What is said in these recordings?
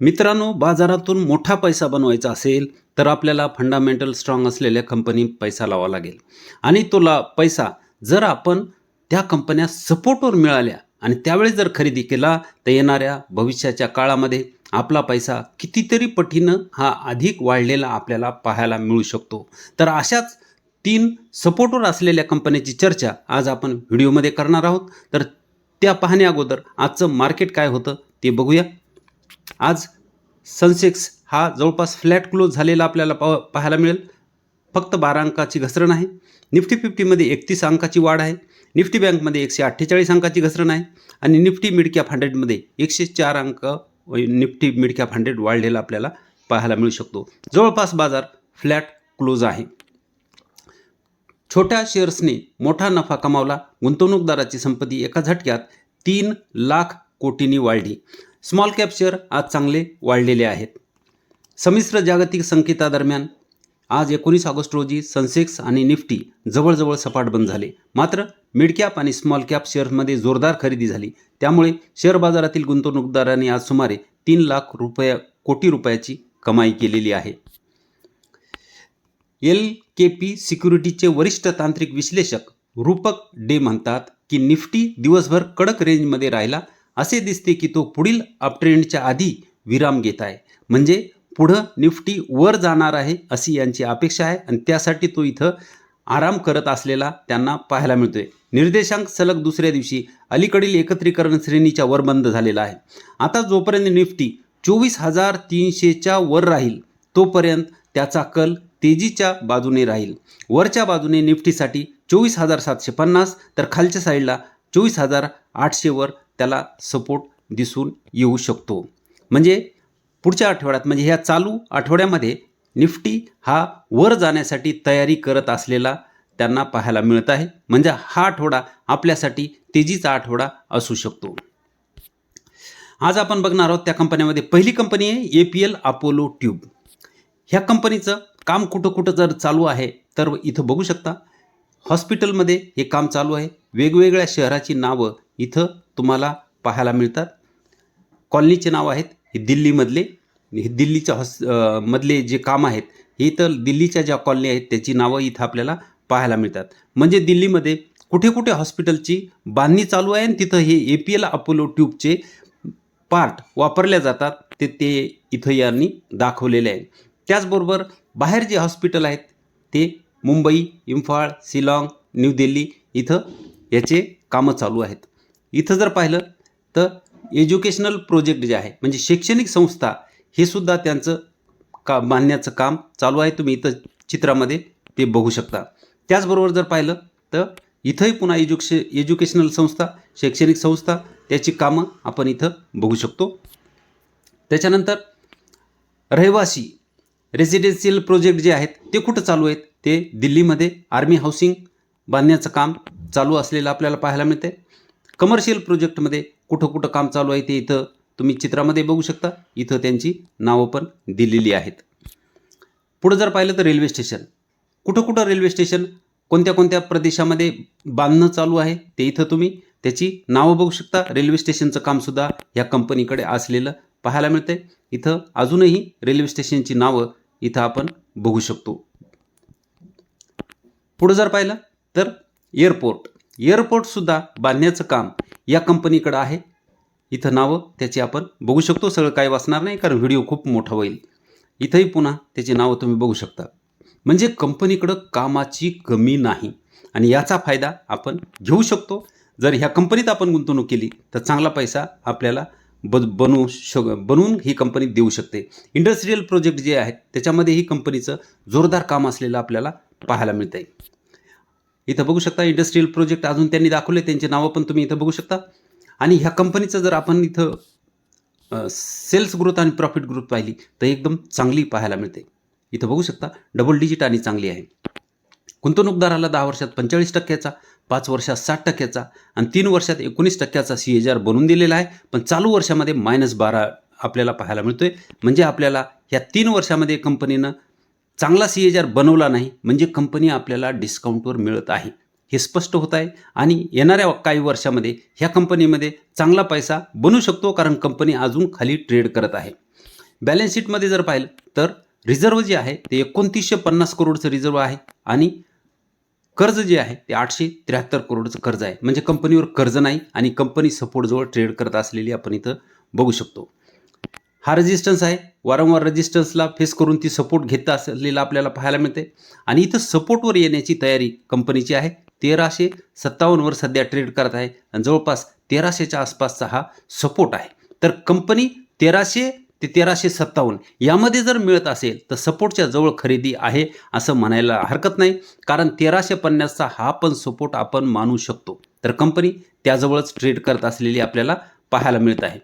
मित्रांनो बाजारातून मोठा पैसा बनवायचा असेल तर आपल्याला फंडामेंटल स्ट्रॉंग असलेल्या कंपनी पैसा लावा लागेल. आणि तुला पैसा जर आपण त्या कंपन्या सपोर्टवर मिळाल्या आणि त्यावेळी जर खरेदी केला तर येणाऱ्या भविष्याच्या काळामध्ये आपला पैसा कितीतरी पटीनं हा अधिक वाढलेला आपल्याला पाहायला मिळू शकतो. तर अशाच तीन सपोर्टवर असलेल्या कंपन्याची चर्चा आज आपण व्हिडिओमध्ये करणार आहोत. तर त्या पाहण्या अगोदर आजचं मार्केट काय होतं ते बघूया. आज सनसेक्स हा जवळपास फ्लॅट क्लोज झालेला आपल्याला पाह पाहायला मिळेल. फक्त बारा अंकाची घसरण आहे. निफ्टी फिफ्टीमध्ये एकतीस अंकाची वाढ आहे. निफ्टी बँकमध्ये एकशे अठ्ठेचाळीस अंकाची घसरण आहे. आणि निफ्टी मिडकॅप हंड्रेडमध्ये एकशे चार अंक व निफ्टी मिडकॅप हंड्रेड वाढलेला आपल्याला पाहायला मिळू शकतो. जवळपास बाजार फ्लॅट क्लोज आहे. छोट्या शेअर्सने मोठा नफा कमावला. गुंतवणूकदाराची संपत्ती एका झटक्यात तीन लाख कोटींनी वाढली. स्मॉल कॅप शेअर आज चांगले वाढलेले आहेत. संमिश्र जागतिक संकेतादरम्यान आज एकोणीस ऑगस्ट रोजी सनसेक्स आणि निफ्टी जवळजवळ सपाट बंद झाले. मात्र मिडकॅप आणि स्मॉल कॅप शेअर्समध्ये जोरदार खरेदी झाली. त्यामुळे शेअर बाजारातील गुंतवणूकदारांनी आज सुमारे तीन लाख रुपया कोटी रुपयाची कमाई केलेली आहे. एल के पी सिक्युरिटीचे वरिष्ठ तांत्रिक विश्लेषक रूपक डे म्हणतात की निफ्टी दिवसभर कडक रेंजमध्ये राहिला. असे दिसते की तो पुढील अपट्रेंडच्या आधी विराम घेत आहे. म्हणजे पुढं निफ्टी वर जाणार आहे अशी यांची अपेक्षा आहे आणि त्यासाठी तो इथं आराम करत असलेला त्यांना पाहायला मिळतोय. निर्देशांक सलग दुसऱ्या दिवशी अलीकडील एकत्रीकरण श्रेणीच्या वर बंद झालेला आहे. आता जोपर्यंत निफ्टी चोवीस हजार तीनशेच्या वर राहील तोपर्यंत त्याचा कल तेजीच्या बाजूने राहील. वरच्या बाजूने निफ्टीसाठी चोवीस हजार सातशे पन्नास तर खालच्या साईडला चोवीस हजार आठशेवर त्याला सपोर्ट दिसून येऊ शकतो. म्हणजे पुढच्या आठवड्यात म्हणजे ह्या चालू आठवड्यामध्ये निफ्टी हा वर जाण्यासाठी तयारी करत असलेला त्यांना पाहायला मिळत आहे. म्हणजे हा आठवडा आपल्यासाठी तेजीचा आठवडा असू शकतो. आज आपण बघणार आहोत त्या कंपन्यामध्ये पहिली कंपनी आहे A P L Apollo tube ह्या कंपनीचं काम कुठं कुठं जर चालू आहे तर इथं बघू शकता. हॉस्पिटलमध्ये हे काम चालू आहे. वेगवेगळ्या शहराची नावं इथं तुम्हाला पाहायला मिळतात. कॉलनीचे नाव आहेत हे दिल्लीमधले. हे दिल्लीच्या हॉस मधले जे काम आहेत हे तर दिल्लीच्या ज्या कॉलनी आहेत त्याची नावं इथं आपल्याला पाहायला मिळतात. म्हणजे दिल्लीमध्ये कुठे कुठे हॉस्पिटलची बांधणी चालू आहे आणि तिथं हे ए पी एल अपोलो ट्यूबचे पार्ट वापरल्या जातात ते ते इथं यांनी दाखवलेले आहे त्याचबरोबर बाहेर जे हॉस्पिटल आहेत ते मुंबई इम्फाळ शिलाँग न्यू दिल्ली इथं याचे कामं चालू आहेत. इथं जर पाहिलं तर एज्युकेशनल प्रोजेक्ट जे आहे म्हणजे शैक्षणिक संस्था हे सुद्धा त्यांचं का बांधण्याचं काम चालू आहे. तुम्ही इथं चित्रामध्ये ते बघू शकता. त्याचबरोबर जर पाहिलं तर इथंही पुन्हा एज्युक्श एज्युकेशनल संस्था शैक्षणिक संस्था त्याची कामं आपण इथं बघू शकतो. त्याच्यानंतर रहिवासी रेसिडेन्शियल प्रोजेक्ट जे आहेत ते कुठं चालू आहेत? ते दिल्लीमध्ये आर्मी हाऊसिंग बांधण्याचं काम चालू असलेलं आपल्याला पाहायला मिळते कमर्शियल प्रोजेक्टमध्ये कुठं कुठं काम चालू आहे ते इथं तुम्ही चित्रामध्ये बघू शकता. इथं त्यांची नावं पण दिलेली आहेत. पुढं जर पाहिलं तर रेल्वे स्टेशन कुठं कुठं रेल्वे स्टेशन कोणत्या कोणत्या प्रदेशामध्ये बांधणं चालू आहे ते इथं तुम्ही त्याची नावं बघू शकता. रेल्वे स्टेशनचं कामसुद्धा या कंपनीकडे असलेलं पाहायला मिळते इथं अजूनही रेल्वे स्टेशनची नावं इथं आपण बघू शकतो. पुढं जर पाहिलं तर एअरपोर्ट एअरपोर्टसुद्धा बांधण्याचं काम या कंपनीकडं आहे. इथं नावं त्याची आपण बघू शकतो. सगळं काय वाचणार नाही कारण व्हिडिओ खूप मोठा होईल. इथंही पुन्हा त्याची नावं तुम्ही बघू शकता. म्हणजे कंपनीकडं कामाची कमी नाही आणि याचा फायदा आपण घेऊ शकतो. जर ह्या कंपनीत आपण गुंतवणूक केली तर चांगला पैसा आपल्याला ब बनवू श बनवून ही कंपनी देऊ शकते. इंडस्ट्रीयल प्रोजेक्ट जे आहेत त्याच्यामध्ये ही कंपनीचं जोरदार काम असलेलं आपल्याला पाहायला मिळतं आहे इथं बघू शकता इंडस्ट्रीयल प्रोजेक्ट अजून त्यांनी दाखवले त्यांची नावं पण तुम्ही इथं बघू शकता. आणि ह्या कंपनीचं जर आपण इथं सेल्स ग्रोथ आणि प्रॉफिट ग्रोथ पाहिली तर एकदम चांगली पाहायला मिळते. इथं बघू शकता डबल डिजिट आणि चांगली आहे. गुंतवणूकदाराला दहा वर्षात पंचेचाळीस टक्क्याचा पाच वर्षात साठ टक्क्याचा आणि तीन वर्षात एकोणीस टक्क्याचा सी एच आर बनवून दिलेला आहे. पण चालू वर्षामध्ये मायनस बारा आपल्याला पाहायला मिळतोय. म्हणजे आपल्याला ह्या तीन वर्षामध्ये कंपनीनं चांगला सी एच आर बनवला नाही म्हणजे कंपनी आपल्याला डिस्काउंटवर मिळत आहे. हे स्पष्ट होत आहे. आणि येणाऱ्या काही वर्षामध्ये ह्या कंपनीमध्ये चांगला पैसा बनू शकतो कारण कंपनी अजून खाली ट्रेड करत आहे. बॅलन्स शीटमध्ये जर पाहिलं तर रिझर्व्ह जे आहे ते एकोणतीसशे पन्नास करोडचं रिझर्व्ह आहे. आणि कर्ज जे आहे ते आठशे त्र्याहत्तर करोडचं कर्ज आहे. म्हणजे कंपनीवर कर्ज नाही आणि कंपनी सपोर्टजवळ ट्रेड करत असलेली आपण इथं बघू शकतो. हा रेजिस्टन्स आहे. वारंवार रेजिस्टन्सला फेस करून ती सपोर्ट घेत असलेला आपल्याला पाहायला मिळते आणि इथं सपोर्टवर येण्याची तयारी कंपनीची आहे. तेराशे सत्तावन्नवर सध्या ट्रेड करत आहे. आणि जवळपास तेराशेच्या आसपासचा हा सपोर्ट आहे. तर कंपनी तेराशे ते तेराशे सत्तावन्न यामध्ये जर मिळत असेल तर सपोर्टच्या जवळ खरेदी आहे असं म्हणायला हरकत नाही. कारण तेराशे पन्नासचा हा पण सपोर्ट आपण मानू शकतो. तर कंपनी त्याजवळच ट्रेड करत असलेली आपल्याला पाहायला मिळत आहे.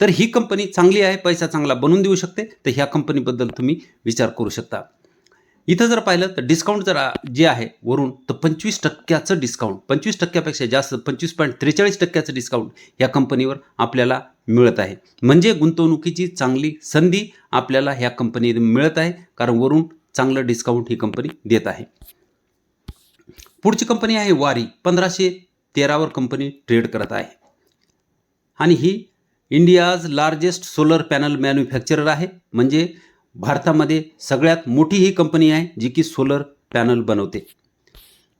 तर ही कंपनी चांगली आहे पैसा चांगला बनवून देऊ शकते तर ह्या कंपनीबद्दल तुम्ही विचार करू शकता. इथं जर पाहिलं तर डिस्काउंट जर जे आहे वरून तर पंचवीस टक्क्याचं डिस्काउंट पंचवीस टक्क्यापेक्षा जास्त पंचवीस पॉईंट त्रेचाळीस टक्क्याचं डिस्काउंट या कंपनीवर आपल्याला मिळत आहे. म्हणजे गुंतवणुकीची चांगली संधी आपल्याला ह्या कंपनीत मिळत आहे कारण वरून चांगलं डिस्काउंट ही कंपनी देत आहे. पुढची कंपनी आहे वारी पंधराशे तेरावर कंपनी ट्रेड करत आहे. आणि ही India's largest solar panel manufacturer आहे. म्हणजे भारतामध्ये सगळ्यात मोठी ही कंपनी आहे जी की सोलर पॅनल बनवते.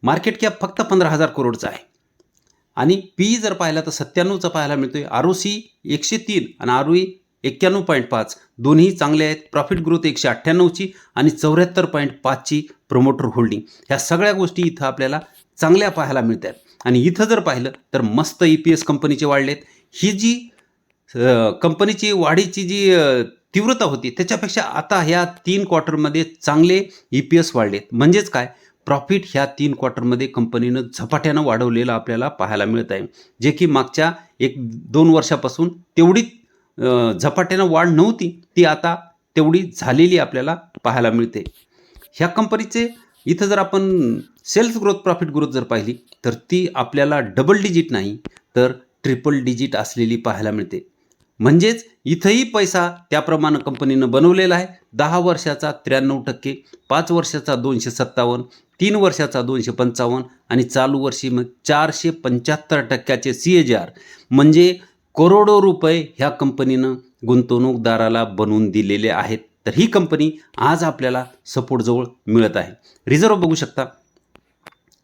मार्केट कॅप फक्त पंधरा हजार करोडचा आहे. आणि पी जर पाहिला तर सत्त्याण्णवचा पाहायला मिळतोय. आर ओ सी एकशे तीन आणि आर ओ ई एक्क्याण्णव पॉईंट पाच. दोन्ही चांगले आहेत. प्रॉफिट ग्रोथ एकशे अठ्ठ्याण्णवची आणि चौऱ्याहत्तर पॉईंट पाचची प्रमोटर होल्डिंग ह्या सगळ्या गोष्टी इथं आपल्याला चांगल्या पाहायला मिळतात. आणि इथं जर पाहिलं तर मस्त ई पी एस कंपनीचे वाढलेत. ही जी कंपनीची वाढीची जी तीव्रता होती त्याच्यापेक्षा आता ह्या तीन क्वार्टरमध्ये चांगले ई पी एस वाढलेत. म्हणजेच काय? प्रॉफिट ह्या तीन क्वार्टरमध्ये कंपनीनं झपाट्यानं वाढवलेलं आपल्याला पाहायला मिळत आहे. जे की मागच्या एक दोन वर्षापासून तेवढी झपाट्यानं वाढ नव्हती ती आता तेवढी झालेली आपल्याला पाहायला मिळते. ह्या कंपनीचे इथं जर आपण सेल्स ग्रोथ प्रॉफिट ग्रोथ जर पाहिली तर ती आपल्याला डबल डिजिट नाही तर ट्रिपल डिजिट असलेली पाहायला मिळते. म्हणजेच इथंही पैसा त्याप्रमाणे कंपनीनं बनवलेला आहे. दहा वर्षाचा त्र्याण्णव टक्के पाच वर्षाचा दोनशे सत्तावन्न तीन वर्षाचा दोनशे पंचावन्न आणि चालू वर्षी मग चारशे पंच्याहत्तर टक्क्याचे सी एच आर. म्हणजे करोडो रुपये ह्या कंपनीनं गुंतवणूकदाराला बनवून दिलेले आहेत. तर ही कंपनी आज आपल्याला सपोर्टजवळ मिळत आहे. रिझर्व्ह बघू शकता.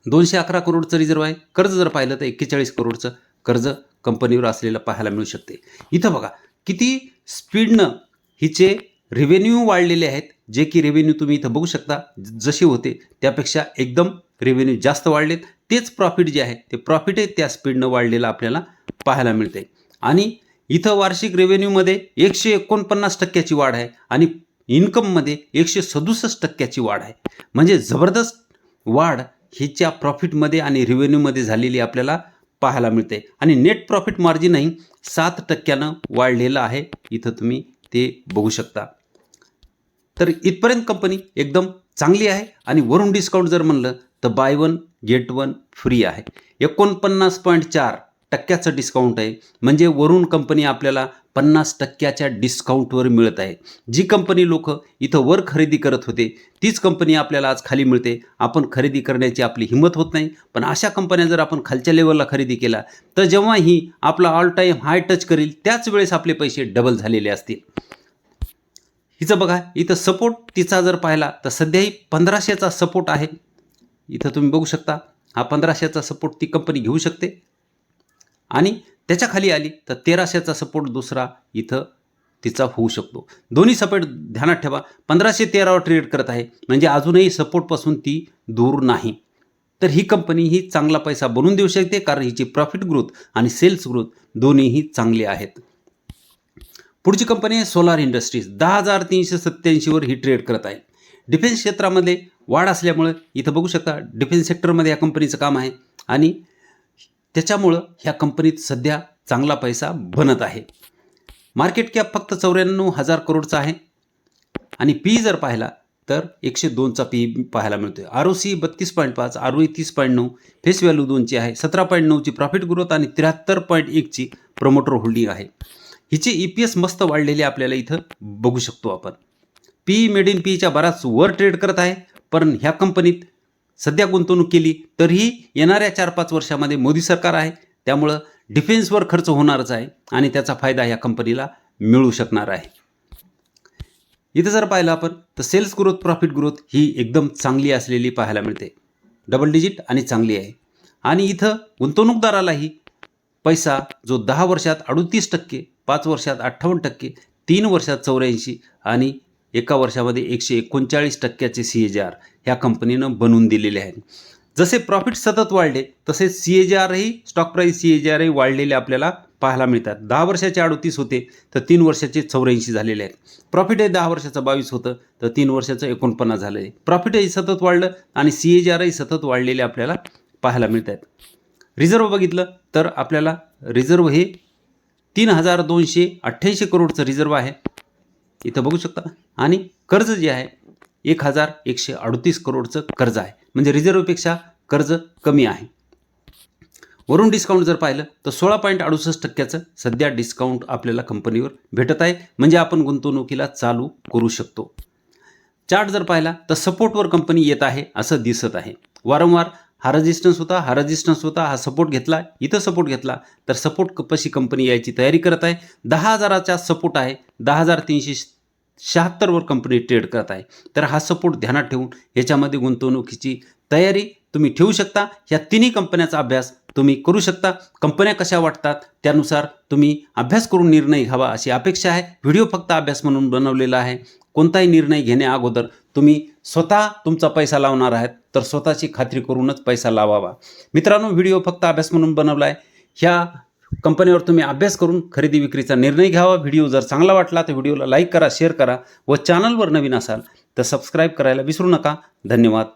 दोनशे अकरा करोडचं रिझर्व्ह आहे. कर्ज जर पाहिलं तर एक्केचाळीस करोडचं कर्ज कंपनीवर असलेलं पाहायला मिळू शकते. इथं बघा किती स्पीडनं हिचे रेव्हेन्यू वाढलेले आहेत जे की रेव्हेन्यू तुम्ही इथं बघू शकता. ज- जसे होते त्यापेक्षा एकदम रेव्हेन्यू जास्त वाढलेत. तेच प्रॉफिट जे आहे ते प्रॉफिटही त्या स्पीडनं वाढलेलं आपल्याला पाहायला मिळते आणि इथं वार्षिक रेव्हेन्यूमध्ये एकशे एकोणपन्नास टक्क्याची वाढ आहे आणि इन्कममध्ये एकशे सदुसष्ट टक्क्याची वाढ आहे. म्हणजे जबरदस्त वाढ हिच्या प्रॉफिटमध्ये आणि रेव्हेन्यूमध्ये झालेली आपल्याला पाहायला मिळते. आणि नेट प्रॉफिट मार्जिनही सात टक्क्यानं वाढलेलं आहे. इथं तुम्ही ते बघू शकता. तर इथपर्यंत कंपनी एकदम चांगली आहे. आणि वरून डिस्काउंट जर म्हणलं तर buy one get one free आहे. एकोणपन्नास पॉईंट चार टक्क्याचं डिस्काउंट आहे. म्हणजे वरून कंपनी आपल्याला पन्नास टक्क्याच्या डिस्काउंटवर मिळत आहे. जी कंपनी लोक इथं वर खरेदी करत होते तीच कंपनी आपल्याला आज खाली मिळते. आपण खरेदी करण्याची आपली हिंमत होत नाही. पण अशा कंपन्या जर आपण खालच्या लेवलला खरेदी केला तर जेव्हा ही आपला ऑल टाईम हाय टच करील त्याच वेळेस आपले पैसे डबल झालेले असतील. हिचं बघा इथं सपोर्ट तिचा जर पाहिला तर सध्याही पंधराशेचा सपोर्ट आहे. इथं तुम्ही बघू शकता हा पंधराशेचा सपोर्ट ती कंपनी घेऊ शकते. आणि त्याच्याखाली आली तर तेराशेचा सपोर्ट दुसरा इथं तिचा होऊ शकतो. दोन्ही सपोर्ट ध्यानात ठेवा. पंधराशे तेरावर ट्रेड करत आहे. म्हणजे अजूनही सपोर्टपासून ती दूर नाही. तर ही कंपनी ही चांगला पैसा बनवून देऊ शकते कारण हिची प्रॉफिट ग्रोथ आणि सेल्स ग्रोथ दोन्हीही चांगले आहेत. पुढची कंपनी आहे सोलार इंडस्ट्रीज दहा हजार तीनशे सत्त्याऐंशीवर ही ट्रेड करत आहे. डिफेन्स क्षेत्रामध्ये वाढ असल्यामुळं इथं बघू शकता डिफेन्स सेक्टरमध्ये या कंपनीचं काम आहे. आणि त्याच्यामुळं ह्या कंपनीत सध्या चांगला पैसा बनत आहे. मार्केट कॅप फक्त चौऱ्याण्णव हजार करोडचा आहे. आणि पी जर पाहिला तर एकशे दोनचा पी पाहायला मिळतोय. आर ओ सी बत्तीस पॉईंट पाच आर ओ तीस पॉईंट नऊ फेस व्हॅल्यू दोनची आहे. सतरा पॉईंट नऊची प्रॉफिट ग्रोथ आणि त्र्याहत्तर पॉईंट एकची प्रमोटर होल्डिंग आहे. हिचे ई पी एस मस्त वाढलेली आपल्याला इथं बघू शकतो आपण. पी मेड इन पीच्या बराच वर ट्रेड करत आहे. पण ह्या कंपनीत सध्या गुंतवणूक केली तरीही येणाऱ्या चार पाच वर्षामध्ये मोदी सरकार आहे. त्यामुळं डिफेन्सवर खर्च होणारच आहे आणि त्याचा फायदा ह्या कंपनीला मिळू शकणार आहे. इथं जर पाहिलं आपण तर सेल्स ग्रोथ प्रॉफिट ग्रोथ ही एकदम चांगली असलेली पाहायला मिळते. डबल डिजिट आणि चांगली आहे. आणि इथं गुंतवणूकदारालाही पैसा जो दहा वर्षात अडुतीस टक्के पाच वर्षात अठ्ठावन्न टक्के तीन वर्षात चौऱ्याऐंशी आणि एका वर्षामध्ये एकशे एकोणचाळीस टक्क्याचे सी ए जी आर ह्या कंपनीनं बनवून दिलेले आहे जसे प्रॉफिट सतत वाढले तसे सी ए जे आरही stock price C A G आरही वाढलेले आपल्याला पाहायला मिळतात. दहा वर्षाचे अडतीस होते तर तीन वर्षाचे चौऱ्याऐंशी झालेले आहेत. प्रॉफिट हे दहा वर्षाचं बावीस होतं तर तीन वर्षाचं एकोणपन्नास झालं आहे. प्रॉफिटही सतत वाढलं आणि सी ए जी आरही सतत वाढलेले आपल्याला पाहायला मिळत आहेत रिझर्व बघितलं तर आपल्याला रिझर्व हे तीन हजार दोनशे अठ्ठ्याऐंशी करोडचं रिझर्व आहे. इथं बघू शकता. आणि कर्ज जे आहे एक हजार एकशे अडतीस करोडचं कर्ज आहे. म्हणजे रिझर्व्हपेक्षा कर्ज कमी आहे. वरून डिस्काउंट जर पाहिलं तर सोळा पॉईंट अडुसष्ट टक्क्याचं सध्या डिस्काउंट आपल्याला कंपनीवर भेटत आहे. म्हणजे आपण गुंतवणुकीला चालू करू शकतो. चार्ट जर पाहिला तर सपोर्टवर कंपनी येत आहे असं दिसत आहे. वारंवार हा रेजिस्टन्स होता हा रेजिस्टन्स होता हा सपोर्ट घेतला इथं सपोर्ट घेतला तर सपोर्ट कशी कंपनी यायची तयारी करत आहे. दहा हजाराचा सपोर्ट आहे दहा हजार तीनशे शहात्तरवर कंपनी ट्रेड करत आहे. तर हा सपोर्ट ध्यानात ठेवून याच्यामध्ये गुंतवणुकीची तयारी तुम्ही ठेवू शकता. या तिन्ही कंपन्याचा अभ्यास तुम्ही करू शकता. कंपन्या कशा वाटतात त्यानुसार तुम्ही अभ्यास करून निर्णय घ्यावा अशी अपेक्षा आहे. व्हिडिओ फक्त अभ्यास म्हणून बनवलेला आहे. कोणताही निर्णय घेण्या अगोदर तुम्ही स्वतः तुमचा पैसा लावणार आहात तर स्वतःची खात्री करूनच पैसा लावावा. मित्रांनो व्हिडिओ फक्त अभ्यास म्हणून बनवला आहे. ह्या कंपनीवर तुम्ही अभ्यास करून खरेदी विक्रीचा निर्णय घ्यावा. व्हिडिओ जर चांगला वाटला तर व्हिडिओला लाईक करा शेअर करा व चॅनलवर नवीन असाल तर सबस्क्राईब करायला विसरू नका. धन्यवाद.